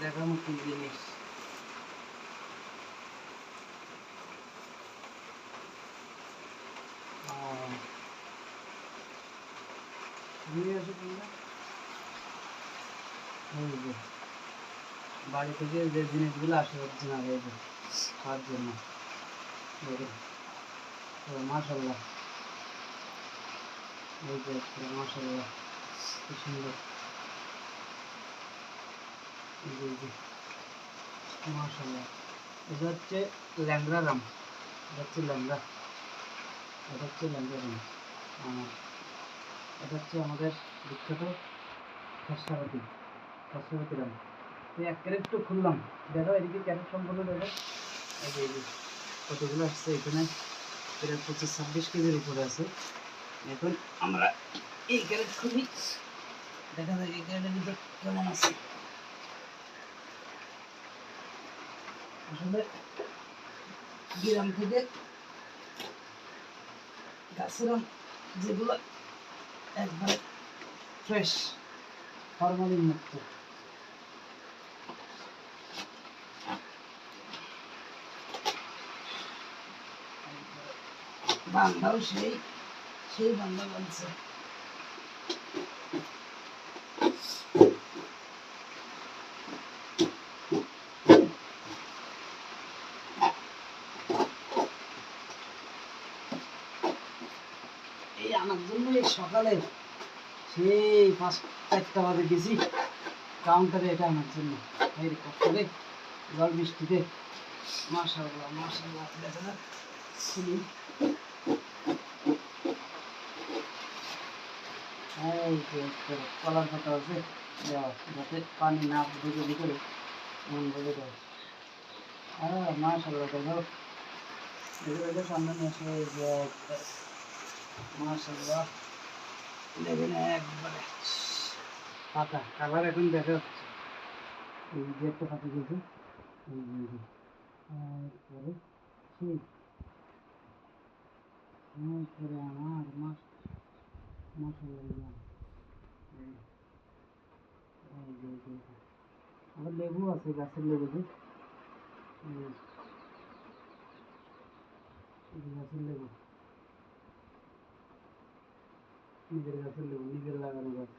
দেখার মতো জিনিস। বাড়ি থেকে যে জিনিসগুলো আসে অরিজিনাল এই যে, খাওয়ার জন্য। যে মাশাল্লাহ কি সুন্দর। হচ্ছে হচ্ছে হচ্ছে হচ্ছে আমাদের বিখ্যাত খাসারতি খাসারতি রাম। তো এক ক্যারেট তো খুললাম। দেখো, এদিকে ক্যারেট সম্পূর্ণ দেখো। এই কতগুলো আসছে এখানে? প্রায় পঁচিশ ছাব্বিশ কেজির উপরে আছে। এখন আমরা এই ক্যারেট খুলি। দেখা যাক এই ক্যারেটের ভিতর কেমন আছে। আসলে গ্রাম থেকে গাছের আম যেগুলো একবারে ফ্রেশ ফরমালিন মুক্ত বান্ধাও সেই সেই বান্ধা বানছে আনার জন্য এই সকালে সেই পাঁচ চারটা বাজে গেছি। কাউন্টারে এটা আনার জন্য। এই কষ্টে জল বৃষ্টিতে যে একটা কলার পাতা আছে যাতে পানি না ঢুকে সামনে নিয়ে আসলে মাশাআল্লাহ। দেখেন একবারে। পাতা কালার এখন দেখা যাচ্ছে। এই যে একটা পাতা দিয়েছে এই যে, এই যে। তারপরে সেই তারপরে আমার মাস মাসাল্লাহ এই এই যে, এই যে, এই যে। আবার লেবু আছে গাছের লেবু গাছের লেবু। নিজের গাছের লেবু নিজের লাগানো গাছ